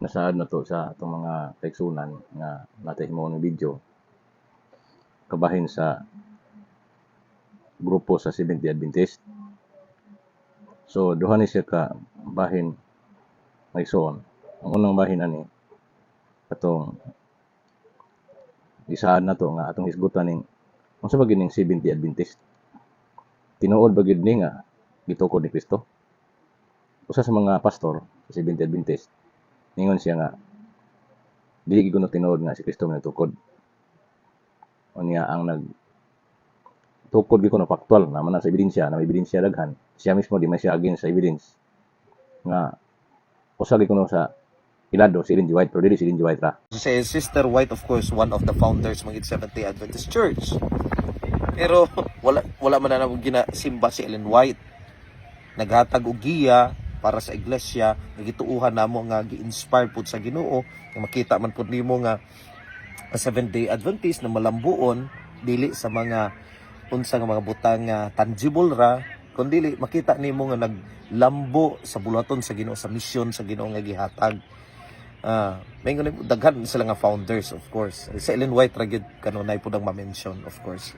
nasaad na to sa itong mga kaigsunan nga natin mo ng video kabahin sa grupo sa Seventh Day Adventist. So, duha ni siya ka bahin maigsoon. Ang unang bahin ani katong isaad na to nga atong hisgutan ning unsa ba gining Seventh Day Adventist? Tinuod ba gid ni nga gitukod ni Kristo? Usa sa mga pastor sa Seventh Day Adventist ningon siya nga dili gid kuno tinuod nga si Kristo nga tukod. Unya ang nag tukod gid kuno factual naman na sa ebidensya na may ebidensya daghan. Siya mismo di man siya against sa evidence nga usa gid kuno sa ilado si Ellen. White pero dili si Ellen. White ra. Si Sister White, of course, one of the founders ng Seventh-day Adventist Church. Pero wala wala man na nang ginasimba si Ellen White. Naghatag og giya para sa iglesia, nagituuhan namo nga gi-inspire pud sa Ginoo, nga makita man pud nimo nga ang Seventh-day Adventist na malambuon dili sa mga unsa nga mga butang nga tangible ra kundi makita nimo nga naglambo sa bulaton sa Ginoo sa misyon sa Ginoo nga gihatag Ah, may ngunit daghan sila nga founders of course. Sa Ellen White ra gyud kanunay pud ang ma-mention of course.